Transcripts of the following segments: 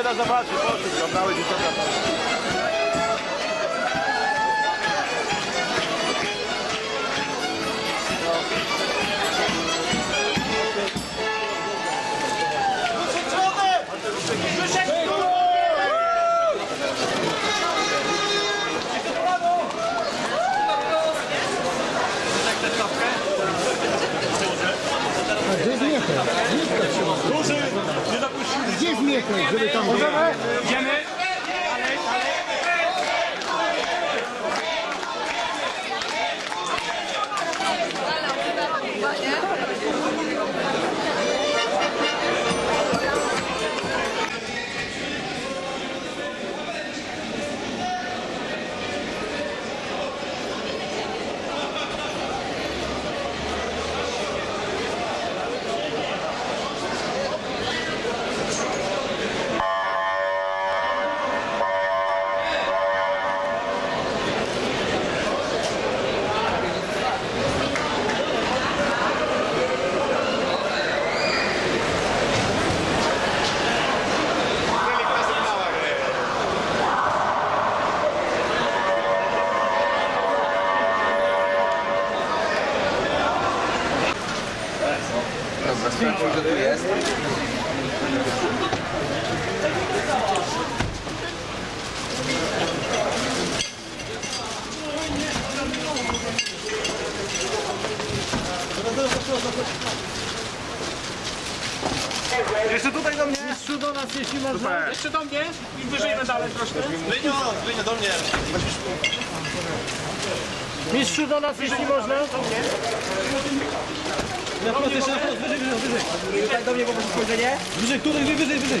nie da zobaczyć. Poszły, zabrały dzieciaka. Gdzie jest dopuścili. Gdzie Jeszcze tutaj do mnie. Mistrzu do nas, jeśli można. Jeszcze do mnie i wyżej dalej troszkę. Lynio, Lynio, do mnie. Mistrzu do nas, jeśli można. Na wprost, jeszcze na wprost, wyżej, wyżej, wyżej. Tak do mnie po prostu spojrzenie. Wyżej, tutaj, wyżej, wyżej, wyżej.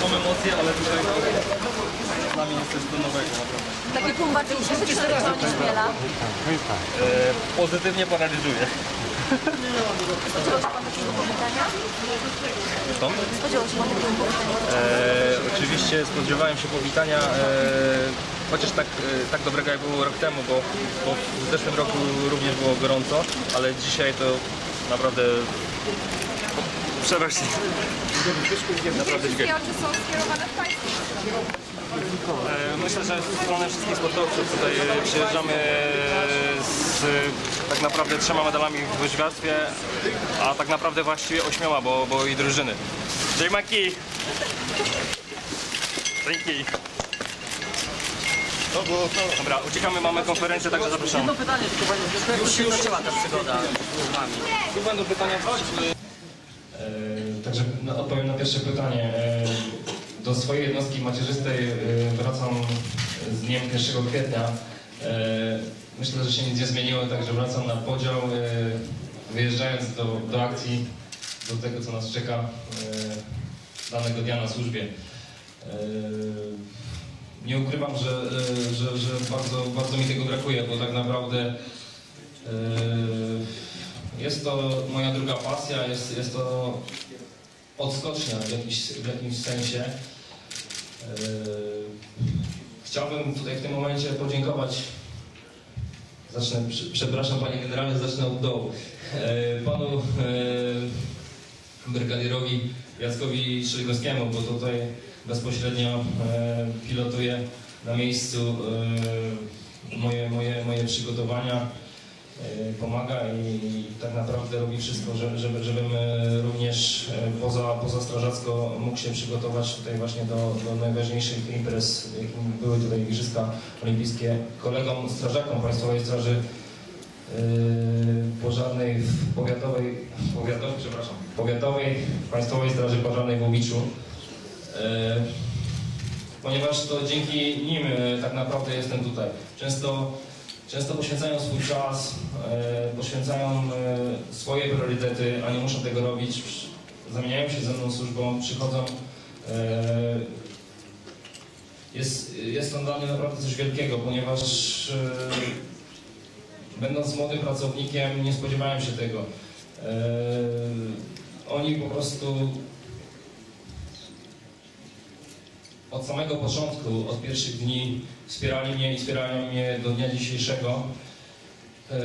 Mam emocje, ale tutaj z nami jest coś do nowego naprawdę. Taki tłum bardziej się wyczerpał niż miela. Pozytywnie paraliżuje. Spodziewał się pan takiego powitania? To? Spodziewał się pan takiego powitania? E, oczywiście spodziewałem się powitania, e, chociaż tak, e, tak dobrego jak było rok temu, bo, bo w zeszłym roku również było gorąco, ale dzisiaj to naprawdę przeraźnie. Naprawdę dziękuję. oczy są skierowane w Państwa. E, Myślę, że w stronę wszystkich sportowców tutaj e, przyjeżdżamy e, z tak naprawdę trzema medalami w łyżwiarstwie, a tak naprawdę właściwie ośmioma, bo, bo i drużyny. Dzięki! Dzięki! Dobra, uciekamy, mamy konferencję, także zapraszamy. Jedno pytanie, tylko panie Zbyszku, jak się zaczęła ta przygoda z wami? Tu będą pytania. Także no, odpowiem na pierwsze pytanie. E, Do swojej jednostki macierzystej e, wracam z dniem 1 kwietnia. E, Myślę, że się nic nie zmieniło, także wracam na podział, e, wyjeżdżając do, do akcji, do tego co nas czeka e, danego dnia na służbie. E, Nie ukrywam, e, że bardzo, bardzo mi tego brakuje, bo tak naprawdę e, jest to moja druga pasja, jest, jest to odskocznia w jakimś, w jakimś sensie. Yy, Chciałbym tutaj w tym momencie podziękować, zacznę, prze- przepraszam panie generale, zacznę od dołu, Yy, panu brygadirowi Jackowi Szyligowskiemu, bo tutaj bezpośrednio pilotuje na miejscu yy, moje, moje, moje przygotowania e, pomaga i, tak naprawdę robi wszystko, żeby, żeby, żebym e, również e, poza, poza strażacko mógł się przygotować tutaj właśnie do, do najważniejszych imprez, jakim były tutaj Igrzyska Olimpijskie. Kolegom strażakom Państwowej Straży e, Pożarnej w powiatowej, powiatowej, przepraszam, powiatowej Państwowej Straży Pożarnej w Łowiczu E, ponieważ to dzięki nim e, tak naprawdę jestem tutaj. Często, często poświęcają swój czas, e, poświęcają e, swoje priorytety, a nie muszą tego robić. Zamieniają się ze mną służbą, przychodzą. Jest, jest to dla mnie naprawdę coś wielkiego, ponieważ będąc młodym pracownikiem nie spodziewałem się tego. Oni po prostu od samego początku, od pierwszych dni wspierali mnie i wspierają mnie do dnia dzisiejszego. E,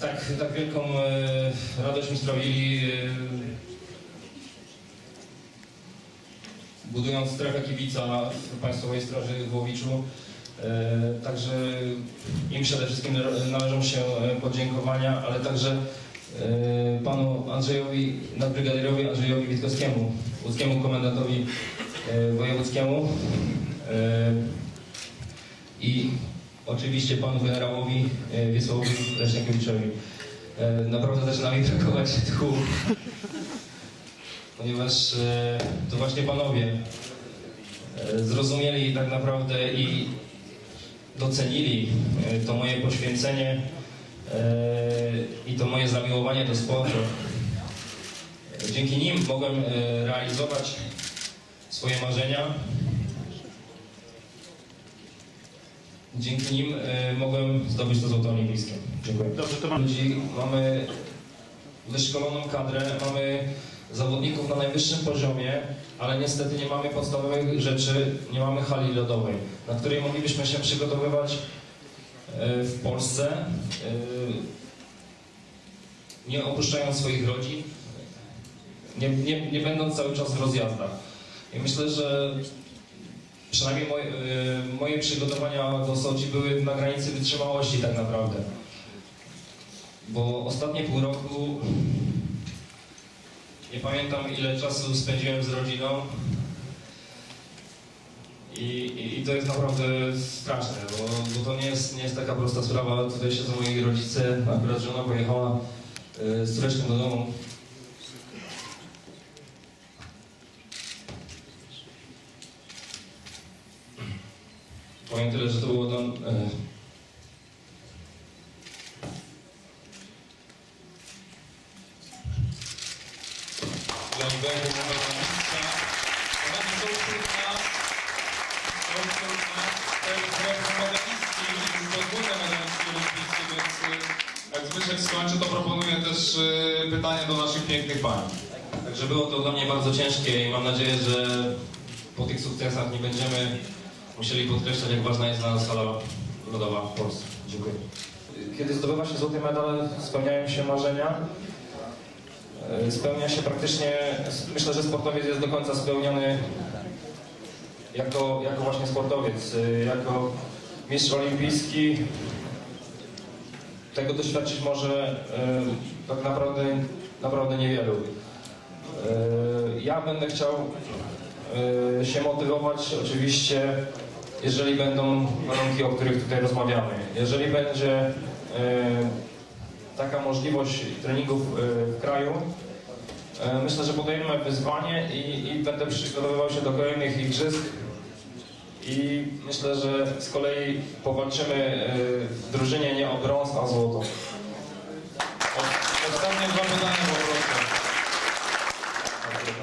tak, tak wielką e, radość mi sprawili e, budując strefę kibica w Państwowej Straży w Łowiczu. Także im przede wszystkim nale- należą się podziękowania, ale także panu Andrzejowi, nadbrygadierowi Andrzejowi Witkowskiemu, łódzkiemu komendantowi wojewódzkiemu e, i oczywiście panu generałowi e, Wiesławowi Leśniakiewiczowi. E, Naprawdę zaczyna mi brakować tchu, ponieważ e, to właśnie panowie e, zrozumieli tak naprawdę i docenili e, to moje poświęcenie e, i to moje zamiłowanie do sportu. E, Dzięki nim mogłem e, realizować swoje marzenia. Dzięki nim e, mogłem zdobyć to złoto olimpijskie. Dziękuję. Dobrze, to mam... Ludzi, mamy wyszkoloną kadrę, mamy zawodników na najwyższym poziomie, ale niestety nie mamy podstawowych rzeczy, nie mamy hali lodowej, na której moglibyśmy się przygotowywać e, w Polsce, e, nie opuszczając swoich rodzin, nie, nie, nie będąc cały czas w rozjazdach. I myślę, że przynajmniej moje, e, moje przygotowania do Soczi były na granicy wytrzymałości tak naprawdę. Bo ostatnie pół roku nie pamiętam ile czasu spędziłem z rodziną i, i, i to jest naprawdę straszne, bo, bo to nie jest, nie jest taka prosta sprawa. Tutaj siedzą moi rodzice, akurat żona pojechała y, z córeczką do domu. Powiem tyle, że to było dla Ibery numer mistrza. Utrudnia, to jest rekord medalistki, podwójne medalistki olimpijskie, więc y, jak Zbyszek skończy, to proponuję też y, pytania do naszych pięknych pań. Także było to dla mnie bardzo ciężkie i mam nadzieję, że po tych sukcesach nie będziemy musieli podkreślać, jak ważna jest dla nas hala lodowa w Polsce. Dziękuję. Kiedy zdobywa się złoty medal, spełniają się marzenia. E, Spełnia się praktycznie, myślę, że sportowiec jest do końca spełniony jako, jako właśnie sportowiec, e, jako mistrz olimpijski. Tego doświadczyć może e, tak naprawdę, naprawdę niewielu. Ja będę chciał się motywować oczywiście, jeżeli będą warunki, o których tutaj rozmawiamy. Jeżeli będzie e, taka możliwość treningów e, w kraju, e, myślę, że podejmę wyzwanie i, i będę przygotowywał się do kolejnych igrzysk. I myślę, że z kolei powalczymy e, w drużynie nie o brąz, a złoto.